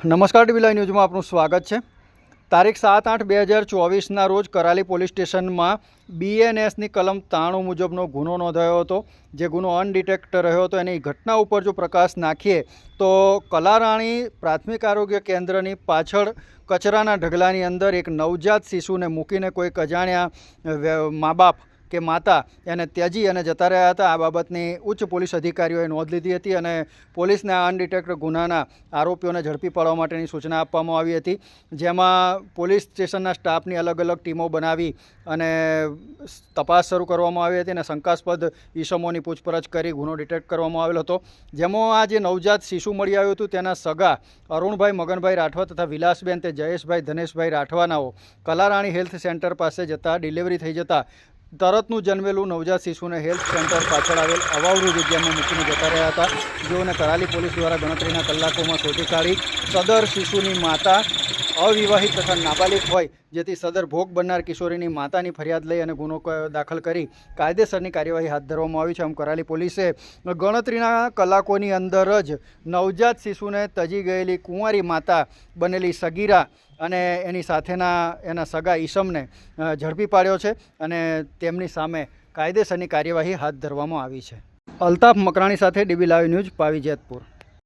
નમસ્કાર લાઈવ ન્યૂઝમાં આપનું સ્વાગત છે. તારીખ સાત આઠ બે હજાર ચોવીસના રોજ કરાલી પોલીસ સ્ટેશનમાં બીએનએસની કલમ ત્રાણું મુજબનો ગુનો નોંધાયો હતો. જે ગુનો અનડિટેક્ટ રહ્યો હતો. એની ઘટના ઉપર જો પ્રકાશ નાખીએ તો કલારાણી પ્રાથમિક આરોગ્ય કેન્દ્રની પાછળ કચરાના ઢગલાની અંદર એક નવજાત શિશુને મૂકીને કોઈક અજાણ્યા મા બાપ કે માતા એને ત્યજી અને જતા રહ્યા હતા. આ બાબતની ઉચ્ચ પોલીસ અધિકારીઓએ નોંધ લીધી હતી અને પોલીસને આ અનડિટેક્ટ ગુનાના આરોપીઓને ઝડપી પાડવા માટેની સૂચના આપવામાં આવી હતી. જેમાં પોલીસ સ્ટેશનના સ્ટાફની અલગ અલગ ટીમો બનાવી અને તપાસ શરૂ કરવામાં આવી હતી અને શંકાસ્પદ ઈસમોની પૂછપરછ કરી ગુનો ડિટેક્ટ કરવામાં આવેલો હતો. જેમાં આ જે નવજાત શિશુ મળી આવ્યું હતું તેના સગા અરુણભાઈ, મગનભાઈ રાઠવા તથા વિલાસબેન તે જયેશભાઈ, ધનેશભાઈ રાઠવાનાઓ કલારાણી હેલ્થ સેન્ટર પાસે જતાં ડિલિવરી થઈ જતાં તરતનું જન્મેલું નવજાત શિશુને હેલ્થ સેન્ટર પાછળ આવેલ અવાવરૂ જગ્યામાં મૂકીને જતા રહ્યા હતા. જેઓને કરાલી પોલીસ દ્વારા ગણતરીના કલાકોમાં શોધી કાઢી સદર શિશુની માતા અવિવાહિત તથા નાબાલિગ હોય, જેથી સદર ભોગ બનનાર કિશોરીની માતાની ફરિયાદ લઈ અને ગુનો દાખલ કરી કાયદેસરની કાર્યવાહી હાથ ધરવામાં આવી છે. આમ કરાલી પોલીસે ગણતરીના કલાકોની અંદર જ નવજાત શિશુને તજી ગયેલી કુંવારી માતા બનેલી સગીરા અને એની સાથેના એના સગા ઈસમને ઝડપી પાડ્યો છે અને તેમની સામે કાયદેસરની કાર્યવાહી હાથ ધરવામાં આવી છે. અલ્તાફ મકરાણી સાથે DB live news Pavi Jetpur